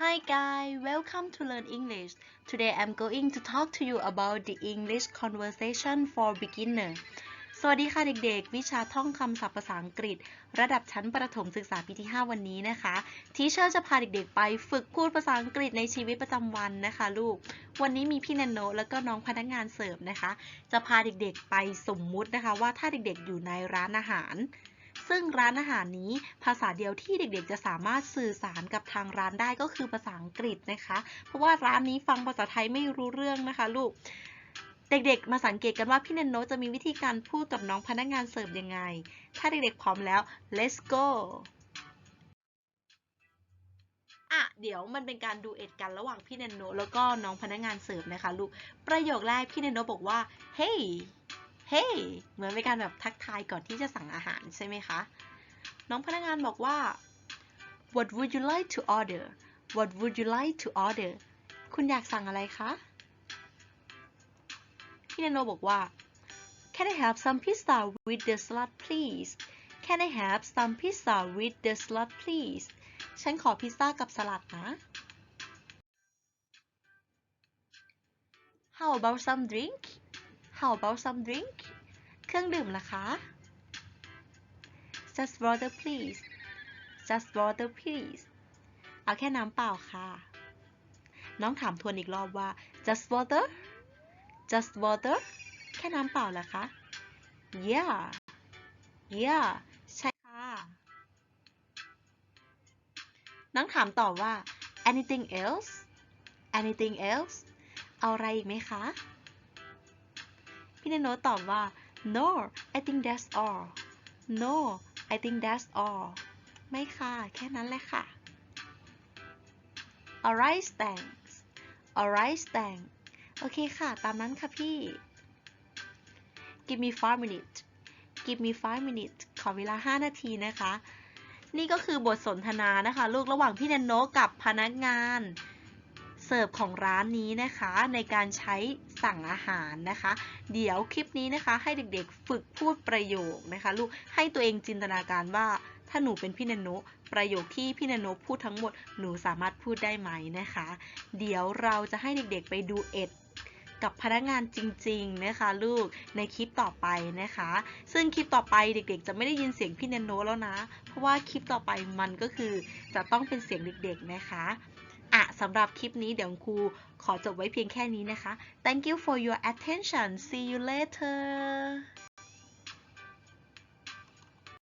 Hi guys, welcome to Learn English. Today I'm going to talk to you about the English conversation for beginner. สวัสดีค่ะเด็กๆ วิชาท่องคำศัพท์ภาษาอังกฤษ ระดับชั้นประถมศึกษาปีที่ 5 วันนี้นะคะ ทีเชอร์จะพาเด็กๆ ไปฝึกพูดภาษาอังกฤษในชีวิตประจำวันนะคะลูก วันนี้มีพี่แนนโนแล้วก็น้องพนักงานเสิร์ฟนะคะ จะพาเด็กๆ ไปสมมุตินะคะว่าถ้าเด็กๆ อยู่ในร้านอาหาร ซึ่งร้านอาหารนี้ภาษาเดียวที่เด็กๆ จะสามารถสื่อสารกับทางร้านได้ก็คือภาษาอังกฤษนะคะ เพราะว่าร้านนี้ฟังภาษาไทยไม่รู้เรื่องนะคะลูก เด็กๆ มาสังเกตกันว่าพี่เนนโนจะมีวิธีการพูดกับน้องพนักงานเสิร์ฟยังไง ถ้าเด็กๆ พร้อมแล้ว let's go อะเดี๋ยวมันเป็นการดูเอ็ดกันระหว่างพี่เนนโนแล้วก็น้องพนักงานเสิร์ฟนะคะลูก ประโยคแรกพี่เนนโนบอกว่า hey hey เหมือนเป็นการแบบทักทายก่อนที่จะสั่งอาหารใช่ไหมคะ น้องพนักงานบอกว่า what would you like to order what would you like to order คุณอยากสั่งอะไรคะ พี่นโนบอกว่า Can I have some pizza with the salad please Can I have some pizza with the salad please ฉันขอพิซซ่ากับสลัดนะ How about some drink How about some drink เครื่องดื่มล่ะคะ Just water please Just water please เอาแค่น้ำเปล่าค่ะ น้องถามทวนอีกรอบว่า Just water Just water แค่น้ำเปล่าเหรอคะ Yeah Yeah ใช่ค่ะ น้องถามต่อว่า Anything else Anything else เอาอะไรอีกไหมคะ พี่เนโนตอบว่า No I think that's all No I think that's all ไม่ค่ะ แค่นั้นแหละค่ะ Alright thanks Alright thanks โอเคค่ะ ตามนั้นค่ะพี่ Give me five minutes Give me five minutes ขอเวลา 5 นาทีนะคะ นี่ก็คือบทสนทนานะคะ ลูกระหว่างพี่แนนโนกับพนักงาน เสิร์ฟของร้านนี้นะคะ ในการใช้สั่งอาหารนะคะ เดี๋ยวคลิปนี้นะคะ ให้เด็กๆฝึกพูดประโยคนะคะลูกให้ตัวเองจินตนาการว่าถ้าหนูเป็นพี่แนนโนประโยคที่พี่แนนโนพูดทั้งหมดหนูสามารถพูดได้ไหมนะคะ เดี๋ยวเราจะให้เด็กๆไปดูเอ็ดกับพนักงานจริงๆนะคะลูกในคลิปต่อไปนะคะ ซึ่งคลิปต่อไปเด็กๆ จะไม่ได้ยินเสียงพี่แนนโนแล้วนะ เพราะว่าคลิปต่อไปมันก็คือจะต้องเป็นเสียงเด็กๆนะคะ อะสำหรับคลิปนี้เดี๋ยวครูขอจบไว้เพียงแค่นี้นะคะ thank you for your attention see you later